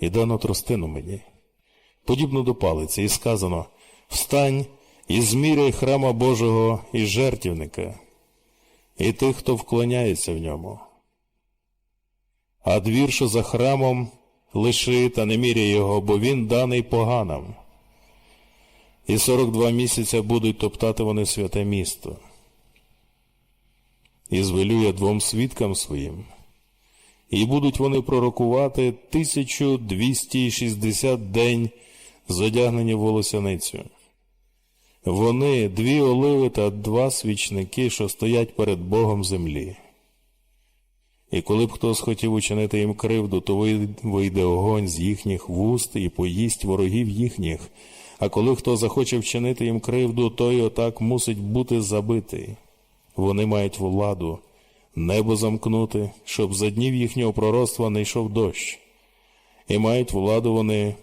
і дано тростину мені, подібно до палиці, і сказано Встань і зміряй храма Божого і жертівника, і тих, хто вклоняється в ньому. А двір, що за храмом, лиши та не міряй його, бо він даний поганам. І сорок два місяця будуть топтати вони святе місто. І звелює двом свідкам своїм, і будуть вони пророкувати 1260 день зодягнені в волосяницю. Вони дві оливи та два свічники, що стоять перед Богом землі. І коли б хто схотів учинити їм кривду, то вийде огонь з їхніх вуст і поїсть ворогів їхніх. А коли хто захоче вчинити їм кривду, той отак мусить бути забитий. Вони мають владу небо замкнути, щоб за днів їхнього пророцтва не йшов дощ, і мають владу вони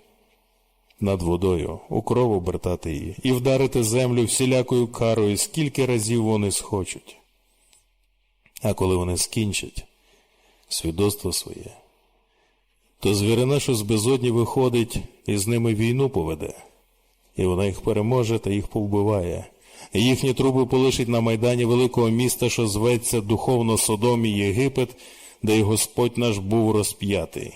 над водою, у кров обертати її, і вдарити землю всілякою карою, скільки разів вони схочуть. А коли вони скінчать свідоцтво своє, то звірина, що з безодні виходить, і з ними війну поведе, і вона їх переможе та їх повбиває. Їхні труби полишить на майдані великого міста, що зветься духовно Содом і Єгипет, де й Господь наш був розп'ятий.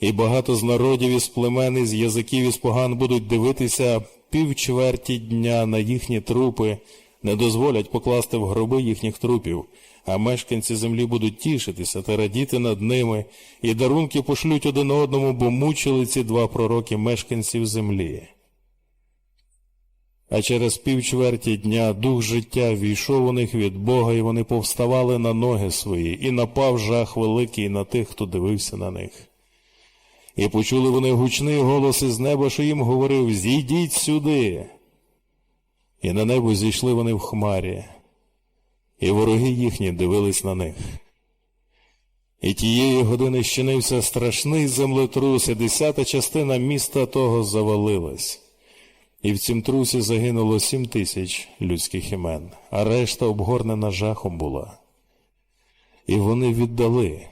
І багато з народів із племен, із язиків із поган будуть дивитися півчверті дня на їхні трупи, не дозволять покласти в гроби їхніх трупів, а мешканці землі будуть тішитися та радіти над ними, і дарунки пошлють один одному, бо мучили ці два пророки мешканців землі. А через півчверті дня дух життя війшов у них від Бога, і вони повставали на ноги свої, і напав жах великий на тих, хто дивився на них. І почули вони гучний голос із неба, що їм говорив Зійдіть сюди. І на небо зійшли вони в хмарі, і вороги їхні дивились на них. І тієї години щинився страшний землетрус, і десята частина міста того завалилась. І в цім трусі загинуло сім тисяч людських імен, а решта обгорнена жахом була. І вони віддали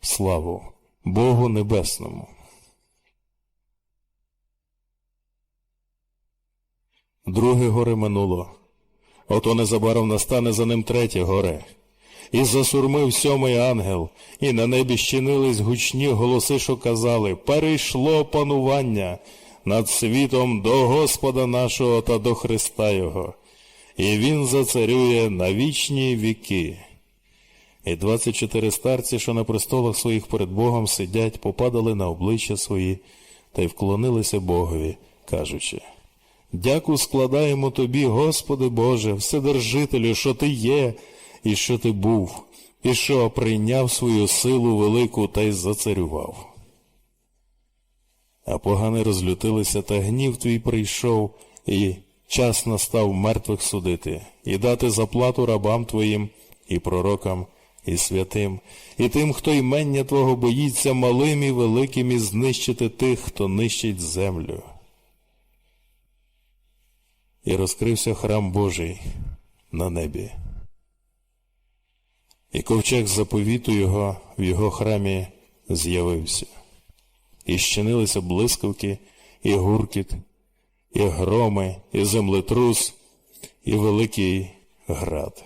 славу Богу Небесному. Друге горе минуло. Ото незабаром настане за ним третє горе. І засурмив сьомий ангел, і на небі щинились гучні голоси, що казали Перейшло панування над світом до Господа нашого та до Христа Його, і Він зацарює на вічні віки. І двадцять чотири старці, що на престолах своїх перед Богом сидять, попадали на обличчя свої та й вклонилися Богові, кажучи Дяку складаємо тобі, Господи Боже, Вседержителю, що ти є, і що ти був, і що прийняв свою силу велику та й зацарював. А погани розлютилися, та гнів твій прийшов, і час настав мертвих судити, і дати заплату рабам твоїм, і пророкам, і святим, і тим, хто імення Твого боїться, малим і великим, і знищити тих, хто нищить землю. І розкрився храм Божий на небі. І ковчег заповіту його в його храмі з'явився. І щинилися блискавки, і гуркіт, і громи, і землетрус, і великий град.